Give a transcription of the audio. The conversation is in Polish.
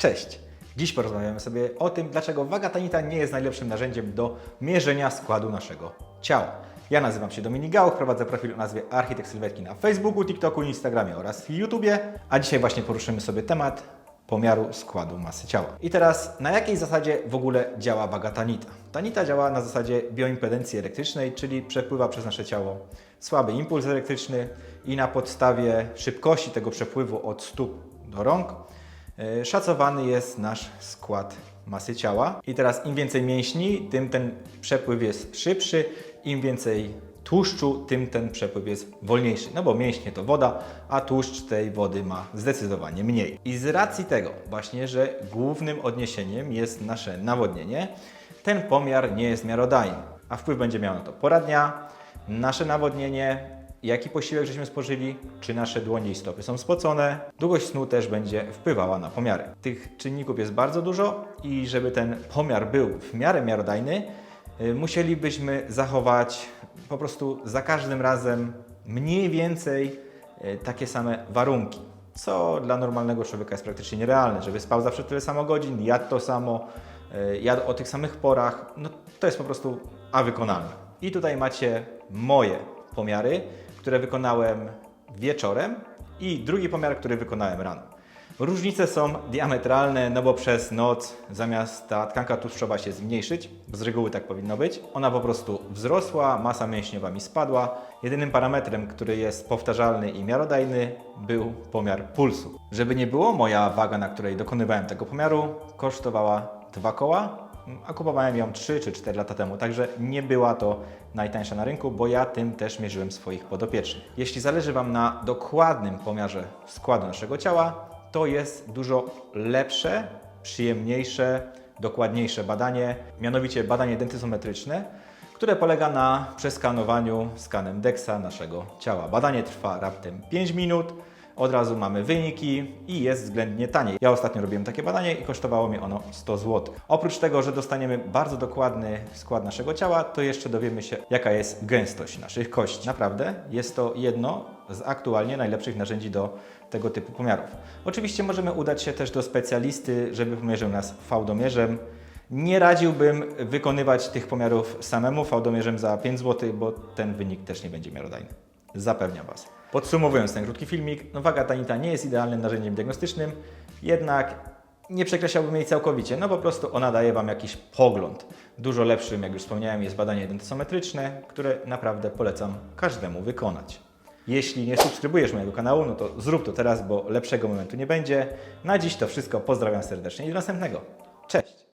Cześć! Dziś porozmawiamy sobie o tym, dlaczego waga tanita nie jest najlepszym narzędziem do mierzenia składu naszego ciała. Ja nazywam się Dominik Gauch, prowadzę profil o nazwie Architekt Sylwetki na Facebooku, TikToku, Instagramie oraz YouTubie, a dzisiaj właśnie poruszymy sobie temat pomiaru składu masy ciała. I teraz, na jakiej zasadzie w ogóle działa waga tanita? Tanita działa na zasadzie bioimpedencji elektrycznej, czyli przepływa przez nasze ciało słaby impuls elektryczny i na podstawie szybkości tego przepływu od stóp do rąk szacowany jest nasz skład masy ciała. I teraz im więcej mięśni, tym ten przepływ jest szybszy, im więcej tłuszczu, tym ten przepływ jest wolniejszy. No bo mięśnie to woda, a tłuszcz tej wody ma zdecydowanie mniej. I z racji tego właśnie, że głównym odniesieniem jest nasze nawodnienie, ten pomiar nie jest miarodajny, a wpływ będzie miał na to pora dnia, nasze nawodnienie, jaki posiłek żeśmy spożyli, czy nasze dłonie i stopy są spocone. Długość snu też będzie wpływała na pomiary. Tych czynników jest bardzo dużo i żeby ten pomiar był w miarę miarodajny, y, musielibyśmy zachować po prostu za każdym razem mniej więcej y, takie same warunki. Co dla normalnego człowieka jest praktycznie nierealne, żeby spał zawsze tyle samo godzin, jadł to samo, y, jadł o tych samych porach, no to jest po prostu a wykonalne. I tutaj macie moje pomiary, które wykonałem wieczorem i drugi pomiar, który wykonałem rano. Różnice są diametralne, no bo przez noc zamiast ta tkanka tłuszczowa się zmniejszyć, z reguły tak powinno być, ona po prostu wzrosła, masa mięśniowa mi spadła. Jedynym parametrem, który jest powtarzalny i miarodajny, był pomiar pulsu. Żeby nie było, moja waga, na której dokonywałem tego pomiaru, kosztowała dwa koła, a kupowałem ją 3 czy 4 lata temu, także nie była to najtańsza na rynku, bo ja tym też mierzyłem swoich podopiecznych. Jeśli zależy Wam na dokładnym pomiarze składu naszego ciała, to jest dużo lepsze, przyjemniejsze, dokładniejsze badanie, mianowicie badanie dentyzometryczne, które polega na przeskanowaniu skanem DEXA naszego ciała. Badanie trwa raptem 5 minut. Od razu mamy wyniki i jest względnie taniej. Ja ostatnio robiłem takie badanie i kosztowało mi ono 100 zł. Oprócz tego, że dostaniemy bardzo dokładny skład naszego ciała, to jeszcze dowiemy się, jaka jest gęstość naszych kości. Naprawdę jest to jedno z aktualnie najlepszych narzędzi do tego typu pomiarów. Oczywiście możemy udać się też do specjalisty, żeby pomierzył nas fałdomierzem. Nie radziłbym wykonywać tych pomiarów samemu fałdomierzem za 5 zł, bo ten wynik też nie będzie miarodajny. Zapewniam Was. Podsumowując ten krótki filmik, no waga tanita nie jest idealnym narzędziem diagnostycznym, jednak nie przekreślałbym jej całkowicie, no po prostu ona daje Wam jakiś pogląd. Dużo lepszym, jak już wspomniałem, jest badanie dentysometryczne, które naprawdę polecam każdemu wykonać. Jeśli nie subskrybujesz mojego kanału, no to zrób to teraz, bo lepszego momentu nie będzie. Na dziś to wszystko, pozdrawiam serdecznie i do następnego. Cześć!